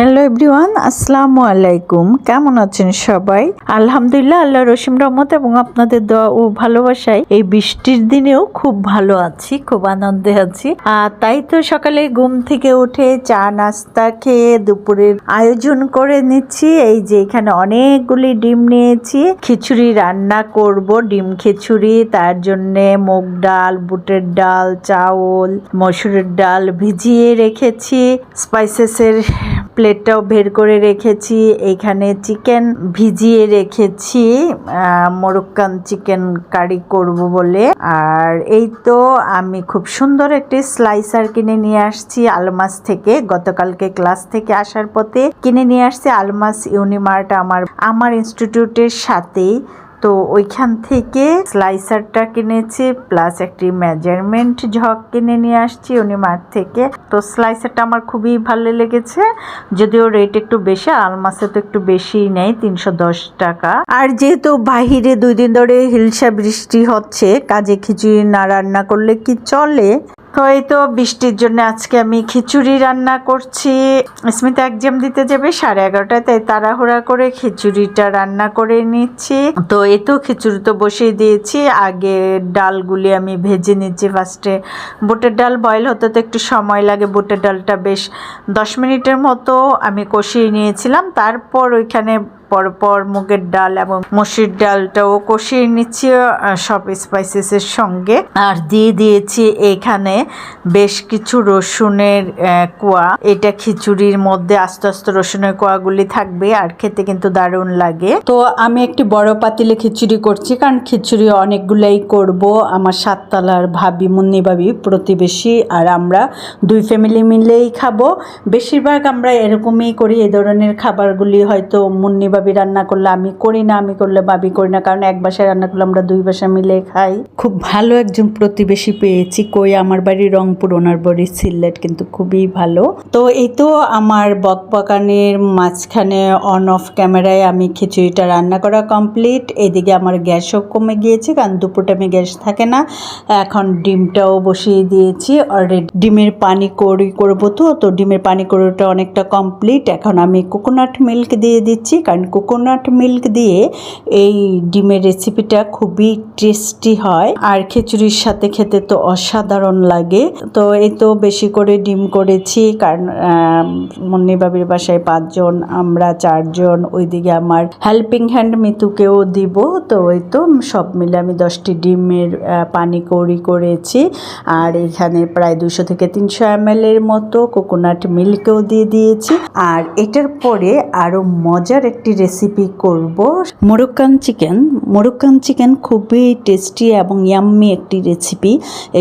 Hello everyone আসসালামু আলাইকুম। কেমন আছেন সবাই? আলহামদুলিল্লাহ আল্লাহ রসিম রহমত এবং আপনাদের দোয়া ও ভালোবাসায় এই বৃষ্টির দিনেও খুব ভালো আছি, খুব আনন্দে আছি। আর তাই তো সকালে ঘুম থেকে উঠে চা নাস্তা খেয়ে দুপুরের আয়োজন করে নিচ্ছি। এই যে এখানে অনেকগুলি ডিম নিয়েছি। খিচুড়ি রান্না করব, ডিম খিচুড়ি, তার জন্যে মুগ ডাল, বুটের ডাল, চাউল, মসুরের ডাল ভিজিয়ে রেখেছি। স্পাইসেসের প্লেটটাও বের করে রেখেছি, এখানে চিকেন ভিজিয়ে রেখেছি মোরক্কান চিকেন কারি করব বলে। আর এই তো আমি খুব সুন্দর একটি স্লাইসার কিনে নিয়ে আসছি আলমাস থেকে। গতকালকে ক্লাস থেকে আসার পথে কিনে নিয়ে আসছি আলমাস, ইউনিমার্ট আমার আমার ইনস্টিটিউটের সাথেই। তো ওইখান থেকে স্লাইসারটা কিনেছি প্লাস একটি মেজারমেন্ট ঝক কিনে নিয়ে আসছি উনি মাঠ থেকে। তো স্লাইসারটা আমার খুবই ভালো লেগেছে, যদিও রেট একটু বেশি আলমাসে তো একটু বেশিই নেই, তিনশো টাকা। আর যেহেতু বাহিরে দুই দিন ধরে হিলসা বৃষ্টি হচ্ছে, কাজে খিচুড়ি না রান্না করলে কি চলে? তো এই তো বৃষ্টির জন্য আজকে আমি খিচুড়ি রান্না করছি। স্মিতা এক্সাম দিতে যাবে সাড়ে এগারোটায়, তাই তাড়াহুড়া করে খিচুড়িটা রান্না করে নিচ্ছি। তো এই তো খিচুড়ি তো বসিয়ে দিয়েছি। আগে ডালগুলি আমি ভেজে নিচ্ছি ফার্স্টে বুটের ডাল বয়েল হতে তো একটু সময় লাগে, বুটের ডালটা বেশ দশ মিনিটের মতো আমি কষিয়ে নিয়েছিলাম। তারপর ওইখানে পরপর মুগের ডাল এবং মসুর ডালটাও কষিয়ে নিচ্ছি সব স্পাইসেসের সঙ্গে। আর দিয়ে দিয়েছি এখানে বেশ কিছু রসুনের কোয়া। এটা খিচুড়ির মধ্যে আস্তে আস্তে রসুনের কোয়াগুলি থাকবে, আর খেতে কিন্তু দারুণ লাগে। তো আমি একটি বড় পাতিলে খিচুড়ি করছি, কারণ খিচুড়ি অনেকগুলাই করব। আমার সাততলার ভাবি, মুন্নি ভাবি প্রতিবেশী, আর আমরা দুই ফ্যামিলি মিলেই খাব। বেশিরভাগ আমরা এরকমই করি এ ধরনের খাবারগুলি হয়তো মুন্নি ভাবি রান্না করলে আমি করি না, আমি করলে ভাবি করি না। কারণ এক বাসায় রান্না করলে আমরা দুই বাসা মিলে খাই। খুব ভালো একজন প্রতিবেশী পেয়েছি কই, আমার বাড়ি রংপুর, ওনার বাড়ি সিলেট, কিন্তু খুবই ভালো। তো এই তো আমার বকবকানির মাঝখানে অন অফ ক্যামেরায় আমি খিচুড়িটা রান্না করা কমপ্লিট এদিকে আমার গ্যাসও কমে গিয়েছে, কারণ দুপুর টাইমে গ্যাস থাকে না। এখন ডিমটাও বসিয়ে দিয়েছি অলরেডি ডিমের পানি করি করব তো তো ডিমের পানি করিটা অনেকটা কমপ্লিট এখন আমি কোকোনাট মিল্ক দিয়ে দিচ্ছি, কারণ কোকোনাট মিল্ক দিয়ে এই ডিমের রেসিপিটা খুবই টেস্টি হয়। আর খিচুড়ির সাথে খেতে তো অসাধারণ লাগে। তো এই তো বেশি করে ডিম করেছি, কারণ মুন্নি বাবির বাসায় পাঁচজন, আমরা চারজন, ওইদিকে আমার হেল্পিং হ্যান্ড মিতুকেও দিব। তো ওই তো সব মিলে আমি দশটি ডিমের পানি কৌড়ি করেছি। আর এখানে প্রায় দুশো থেকে তিনশো এম এর মতো কোকোনাট মিল্কও দিয়ে দিয়েছি। আর এটার পরে আরও মজার একটি রেসিপি করব। মোরক্কান চিকেন মোরক্কান চিকেন খুবই টেস্টি এবং ইয়াম্মি একটি রেসিপি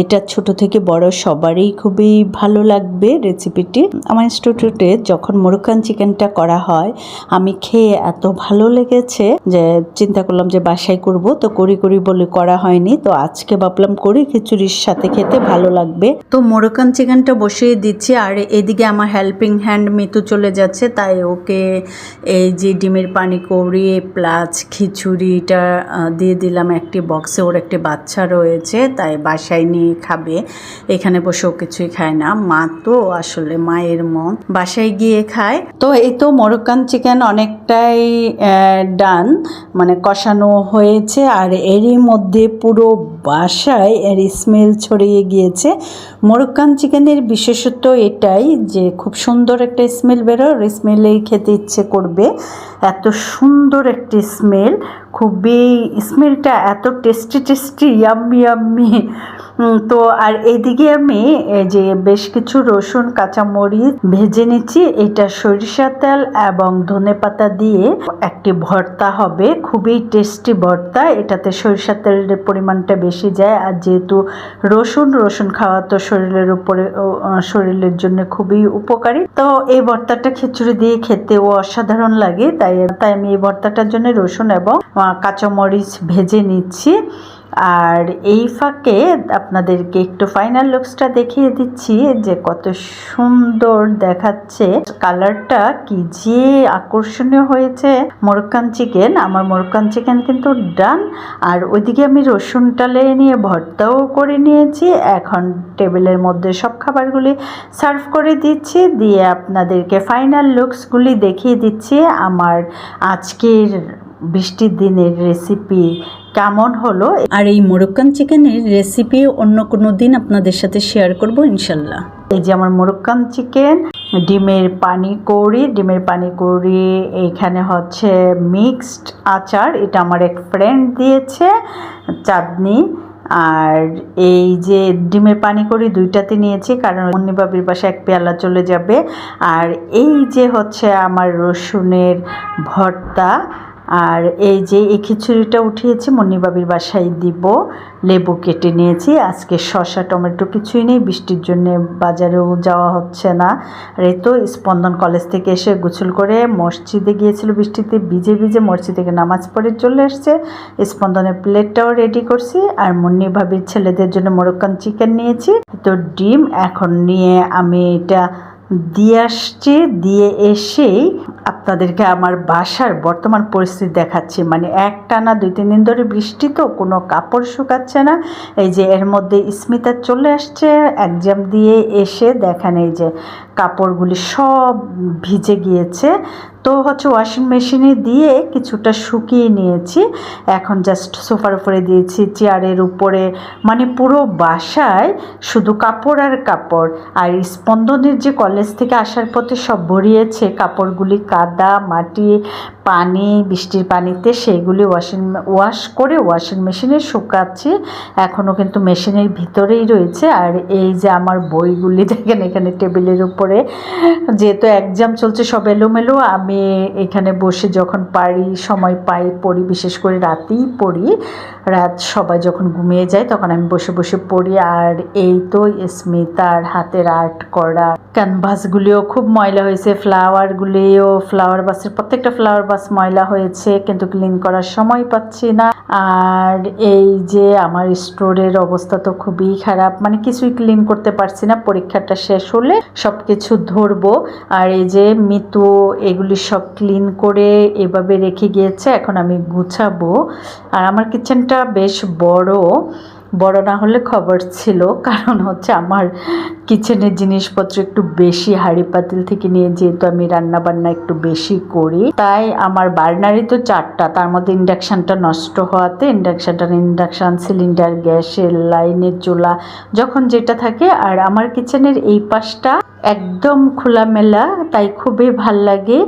এটা ছোট থেকে বড় সবারই খুবই ভালো লাগবে রেসিপিটি আমার ইনস্টিটিউটে যখন মোরক্কান চিকেনটা করা হয়, আমি খেয়ে এত ভালো লেগেছে যে চিন্তা করলাম যে বাসায় করব, তো করি করি বলে করা হয়নি। তো আজকে ভাবলাম করি খিচুড়ির সাথে খেতে ভালো লাগবে। তো মোরক্কান চিকেনটা বসিয়ে দিচ্ছি, আর এদিকে আমার হেল্পিং হ্যান্ড মিতু চলে যাচ্ছে, তাই ওকে এই যে ডিমের পানি কৌড়ি প্লাস খিচুড়িটা দিয়ে দিলাম একটি বক্সে ওর একটি বাচ্চা রয়েছে, তাই বাসায় নিয়ে খাবে। এখানে বসেও কিছুই খায় না। মা তো আসলে মায়ের মন। বাসায় গিয়ে খায়। তো এই তো মোরক্কান চিকেন অনেকটাই ডান। মানে কষানো হয়েছে। আর এরই মধ্যে পুরো বাসায় এর স্মেল ছড়িয়ে গিয়েছে। মোরক্কান চিকেনের বিশেষত্ব এটাই যে, খুব সুন্দর একটা স্মেল বেরোয়। স্মেলেই খেতে ইচ্ছে করবে। এত সুন্দর একটি স্মেল খুবই স্মেলটা এত টেস্টি টেস্টি ইয়াম্মি ইয়াম্মি তো আর এদিকে আমি যে বেশ কিছু রসুন, কাঁচামরিচ ভেজে নিচ্ছি। এটা সরিষা তেল এবং ধনে পাতা দিয়ে একটি ভর্তা হবে। খুবই টেস্টি ভর্তা। এটাতে সরিষা তেলের পরিমাণটা বেশি যায়। আর যেহেতু রসুন রসুন খাওয়া তো শরীরের উপরে শরীরের জন্য খুবই উপকারী। তো এই ভর্তাটা খিচুড়ি দিয়ে খেতেও অসাধারণ লাগে। তাই তাই আমি এই ভর্তাটার জন্য রসুন এবং কাঁচামরিচ ভেজে নিচ্ছি। আর এই ফাঁকে আপনাদেরকে একটু ফাইনাল লুকসটা দেখিয়ে দিচ্ছি যে কত সুন্দর দেখাচ্ছে। কালারটা কি যে আকর্ষণীয় হয়েছে। মোরক্কান চিকেন আমার মোরক্কান চিকেন কিন্তু ডান আর ওইদিকে আমি রসুন টালে নিয়ে ভর্তাও করে নিয়েছি। এখন টেবিলের মধ্যে সব খাবারগুলি সার্ভ করে দিচ্ছি। দিয়ে আপনাদেরকে ফাইনাল লুকসগুলি দেখিয়ে দিচ্ছি। আমার আজকের বৃষ্টির দিনের রেসিপি কেমন হলো? আর এই মোরক্কান চিকেনের রেসিপি অন্য কোনো দিন আপনাদের সাথে শেয়ার করব ইনশাল্লাহ। এই যে আমার মোরক্কান চিকেন ডিমের পানি কৌড়ি ডিমের পানি কৌড়ি এইখানে হচ্ছে মিক্সড আচার এটা আমার এক ফ্রেন্ড দিয়েছে চাটনি আর এই যে ডিমের পানি করি দুইটাতে নিয়েছি কারণ মুন্নি বাবির বাসায় এক পেয়ালা চলে যাবে। আর এই যে হচ্ছে আমার রসুনের ভর্তা আর এই যে এই খিচুড়িটা উঠিয়েছি, মুন্নিবাবির বাসায় দিব। লেবু কেটে নিয়েছি। আজকে শসা, টমেটো কিছুই নেই, বৃষ্টির জন্যে বাজারেও যাওয়া হচ্ছে না। আর এই তো স্পন্দন কলেজ থেকে এসে গোসল করে মসজিদে গিয়েছিল বৃষ্টিতে, ভিজে ভিজে মসজিদ থেকে নামাজ পড়ে চলে এসছে। স্পন্দনের প্লেটটাও রেডি করছি আর মুন্নি ভাবির ছেলেদের জন্য মোরক্কান চিকেন নিয়েছি। তো ডিম, এখন নিয়ে আমি এটা দিয়ে আসছে, দিয়ে এসেই আপনাদেরকে আমার বাসার বর্তমান পরিস্থিতি দেখাচ্ছি। মানে এক টানা দুই, তিন দিন ধরে বৃষ্টি তো, কোনো কাপড় শুকাচ্ছে না। এই যে এর মধ্যে স্মিতা চলে আসছে, একজাম দিয়ে এসে দেখেন এই যে কাপড়গুলি সব ভিজে গিয়েছে। তো হচ্ছে ওয়াশিং মেশিনে দিয়ে কিছুটা শুকিয়ে নিয়েছি। এখন জাস্ট সোফার উপরে দিয়েছি, চেয়ারের উপরে। মানে পুরো বাসায় শুধু কাপড় আর কাপড়। আর স্পন্দনের যে কলেজ থেকে আসার পথে সব ভরিয়েছে, কাপড়গুলি কাদা, মাটি, পানি, বৃষ্টির পানিতে সেইগুলি ওয়াশিং ওয়াশ করে ওয়াশিং মেশিনে শুকাচ্ছি। এখনও কিন্তু মেশিনের ভিতরেই রয়েছে। আর এই যে আমার বইগুলি দেখেন, এখানে টেবিলের উপরে যেহেতু এক্সাম চলছে সব এলোমেলো, আমি এখানে বসে যখন পারি, সময় পাই, পড়ি, বিশেষ করে রাতেই পড়ি। রাত সবাই যখন ঘুমিয়ে যায়, তখন আমি বসে বসে পড়ি। আর এই তো স্মিতার হাতের আর্ট করা ক্যানভাসগুলিও খুব ময়লা হয়েছে। ফ্লাওয়ারগুলিও, ফ্লাওয়ার বাসের প্রত্যেকটা ফ্লাওয়ার বাস ময়লা হয়েছে, কিন্তু ক্লিন করার সময় পাচ্ছি না। আর এই যে আমার স্টোরের অবস্থা তো খুবই খারাপ মানে কিছুই ক্লিন করতে পারছি না। পরীক্ষাটা শেষ হলে সব কিছু ধরবো। আর এই যে মিতু, এগুলি সব ক্লিন করে এভাবে রেখে গিয়েছে, এখন আমি গুছাবো। আর আমার কিচেনটা বেশ বড় বড় না হলে খবর ছিল। কারণ হচ্ছে আমার কিচেনের জিনিসপত্র একটু বেশি, হাঁড়ি পাতিল থেকে নিয়ে যেহেতু আমি রান্না বান্না একটু বেশি করি, তাই আমার বার্নারই তো চারটা। তার মধ্যে ইন্ডাকশানটা নষ্ট হওয়াতে ইন্ডাকশানটা ইন্ডাকশান সিলিন্ডার, গ্যাসের লাইনের চুলা, যখন যেটা থাকে। আর আমার কিচেনের এই পাশটা একদম খোলামেলা, তাই খুবই ভালো লাগে।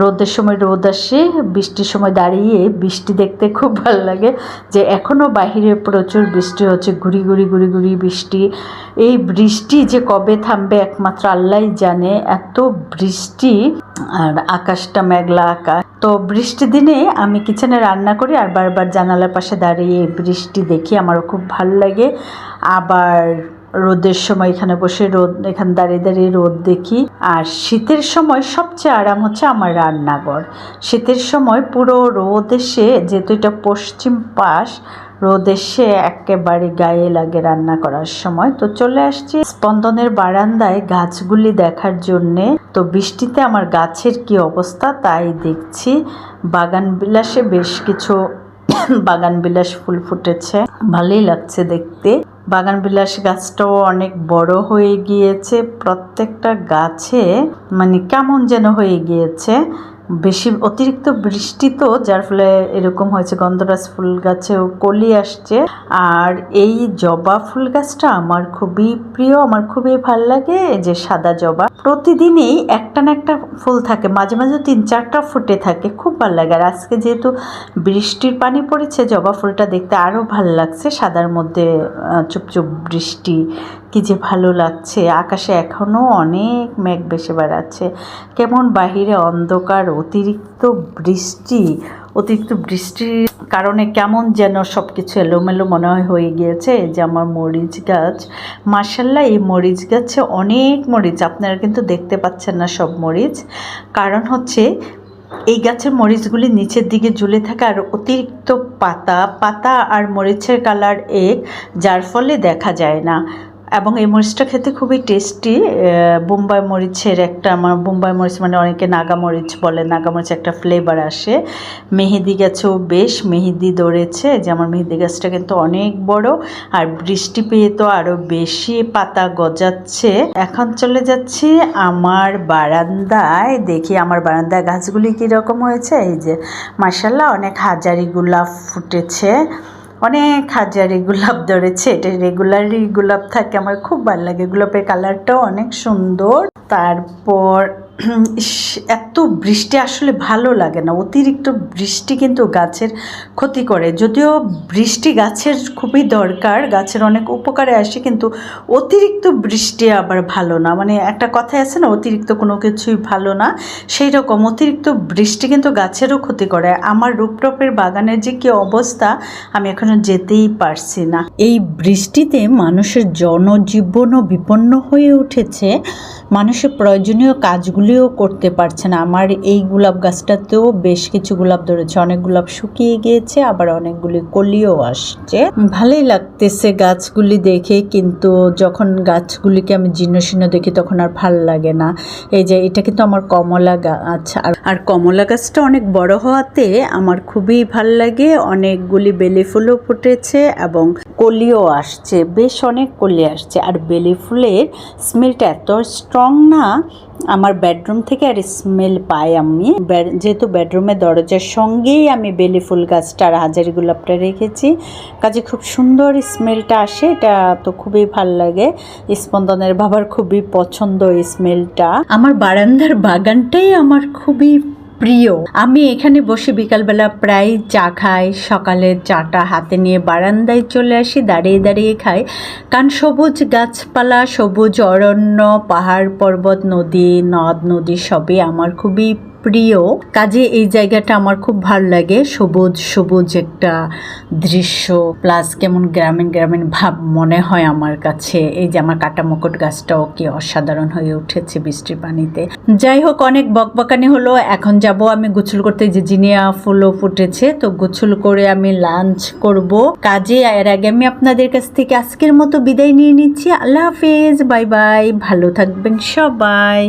রোদের সময় রোদ আসে, বৃষ্টির সময় দাঁড়িয়ে বৃষ্টি দেখতে খুব ভালো লাগে। যে এখনও বাহিরে প্রচুর বৃষ্টি হচ্ছে ঘুরি ঘুরি ঘুরি ঘুরি বৃষ্টি। এই বৃষ্টি যে কবে থামবে একমাত্র আল্লাহই জানে। এত বৃষ্টি, আর আকাশটা মেঘলা আকাশ। তো বৃষ্টি দিনে আমি কিচেনে রান্না করি আর বারবার জানালার পাশে দাঁড়িয়ে বৃষ্টি দেখি, আমারও খুব ভালো লাগে। আবার রোদের সময় এখানে বসে রোদ, এখানে দাঁড়িয়ে দাঁড়িয়ে রোদ দেখি। আর শীতের সময় সবচেয়ে আরাম হচ্ছে আমার রান্নাঘর। শীতের সময় পুরো রোদ এসে, যেহেতু এটা পশ্চিম পাশ, রোদ এসে একেবারে গায়ে লাগে রান্না করার সময়। তো চলে আসছি স্পন্দনের বারান্দায় গাছগুলি দেখার জন্যে। তো বৃষ্টিতে আমার গাছের কি অবস্থা তাই দেখছি। বাগান বিলাসে বেশ কিছু, বাগান বিলাস ফুল ফুটেছে। ভালোই লাগছে দেখতে। বাগান বিলাস গাছটাও অনেক বড় হয়ে গিয়েছে। প্রত্যেকটা গাছে মানে কেমন যেন হয়ে গিয়েছে। বেশি অতিরিক্ত বৃষ্টি তো, যার ফলে এরকম হয়েছে গন্ধরাজ ফুল গাছেও কলি আসছে। আর এই জবা ফুল গাছটা আমার খুবই প্রিয়, আমার খুবই ভালো লাগে যে সাদা জবা। প্রতিদিনই একটা না একটা ফুল থাকে, মাঝে মাঝে তিন চারটা ফুটে থাকে, খুব ভালো লাগে। আর আজকে যেহেতু বৃষ্টির পানি পড়েছে, জবা ফুলটা দেখতে আরও ভালো লাগছে, সাদার মধ্যে চুপচুপ বৃষ্টি কি যে ভালো লাগছে। আকাশে এখনও অনেক মেঘ বেশি বেড়াচ্ছে। কেমন বাহিরে অন্ধকার, অতিরিক্ত বৃষ্টি, অতিরিক্ত বৃষ্টির কারণে কেমন যেন সব কিছু এলোমেলো মনে হয় হয়ে গিয়েছে। যে আমার মরিচ গাছ মার্শাল্লাহ এই মরিচ গাছে অনেক মরিচ। আপনারা কিন্তু দেখতে পাচ্ছেন না সব মরিচ। কারণ হচ্ছে এই গাছের মরিচগুলি নিচের দিকে ঝুলে থাকে আর অতিরিক্ত পাতা পাতা আর মরিচের কালার এক, যার ফলে দেখা যায় না। এবং এই মরিচটা খেতে খুবই টেস্টি বোম্বাই মরিচের একটা আমার বোম্বাই মরিচ মানে অনেকে নাগা মরিচ বলে, নাগা মরিচ একটা ফ্লেভার আসে। মেহেদি গাছেও বেশ, মেহেদি ধরেছে, যে আমার মেহেদি গাছটা কিন্তু অনেক বড়, আর বৃষ্টি পেয়ে তো আরও বেশি পাতা গজাচ্ছে। এখন চলে যাচ্ছি আমার বারান্দায়, দেখি আমার বারান্দায় গাছগুলি কীরকম হয়েছে, এই যে মার্শাল্লাহ অনেক হাজারি গোলাপ ফুটেছে। অনেক হাজারি গোলাপ ধরেছে। এটা রেগুলারই গোলাপ থাকে, আমার খুব ভালো লাগে গোলাপের কালারটাও অনেক সুন্দর। তারপর এত বৃষ্টি আসলে ভালো লাগে না। অতিরিক্ত বৃষ্টি কিন্তু গাছের ক্ষতি করে। যদিও বৃষ্টি গাছের খুবই দরকার, গাছের অনেক উপকারে আসে, কিন্তু অতিরিক্ত বৃষ্টি আবার ভালো না। মানে একটা কথাই আছে না, অতিরিক্ত কোনো কিছুই ভালো না। সেই রকম অতিরিক্ত বৃষ্টি কিন্তু গাছেরও ক্ষতি করে। আমার রূপটপের বাগানের যে কী অবস্থা, আমি এখনও যেতেই পারছি না। এই বৃষ্টিতে মানুষের জনজীবনও বিপন্ন হয়ে উঠেছে। মানুষের প্রয়োজনীয় কাজগুলিও করতে পারছে না। আমার এই গোলাপ গাছটাতেও বেশ কিছু গোলাপ ধরেছে। অনেক গোলাপ শুকিয়ে গিয়েছে, আবার অনেকগুলি কলিও আসছে। ভালোই লাগতেছে গাছগুলি দেখে, কিন্তু যখন গাছগুলিকে আমি জীর্ণ শীর্ণ দেখি তখন আর ভালো লাগে না। এই যে, এটা কিন্তু আমার কমলা গাছ। আর কমলা গাছটা অনেক বড় হওয়াতে আমার খুবই ভালো লাগে। অনেকগুলি বেলি ফুলও ফুটেছে এবং কলিও আসছে। বেশ অনেক কলি আসছে। আর বেলি ফুলের স্মেলটা এত স্ট্রং না, আমার বেডরুম থেকে আর স্মেল পাই আমি। যেহেতু বেডরুমের দরজার সঙ্গেই আমি বেলি ফুল গাছটা আর হাজারি গোলাপটা রেখেছি। কাজে খুব সুন্দর স্মেলটা আসে, এটা তো খুবই ভালো লাগে। স্পন্দনের বাবার খুবই পছন্দ এই স্মেলটা আমার বারান্দার বাগানটাই আমার খুবই প্রিয়। আমি এখানে বসে বিকালবেলা প্রায় চা খাই, সকালে চাটা হাতে নিয়ে বারান্দায় চলে আসি, দাঁড়িয়ে দাঁড়িয়ে খাই। কারণ সবুজ গাছপালা, সবুজ অরণ্য, পাহাড় পর্বত, নদী, নদ, নদী সবই আমার খুবই প্রিয়, কাজে এই জায়গাটা আমার খুব ভালো লাগে। সবুজ সবুজ একটা দৃশ্য প্লাস কেমন গ্রামীণ গ্রামীণ ভাব মনে হয় আমার কাছে। এই যে আমার কাটা মুকুট গাছটাও কি অসাধারণ হয়ে উঠেছে বৃষ্টির পানিতে। যাই হোক, অনেক বকবকানি হলো। এখন যাব আমি গোসল করতে। যে জিনিয়া ফুলও ফুটেছে, তো গোসল করে আমি লাঞ্চ করব। কাজে, এর আগে আমি আপনাদের কাছ থেকে আজকের মতো বিদায় নিয়ে নিচ্ছি। আল্লাহ হাফেজ, বাই বাই, ভালো থাকবেন সবাই।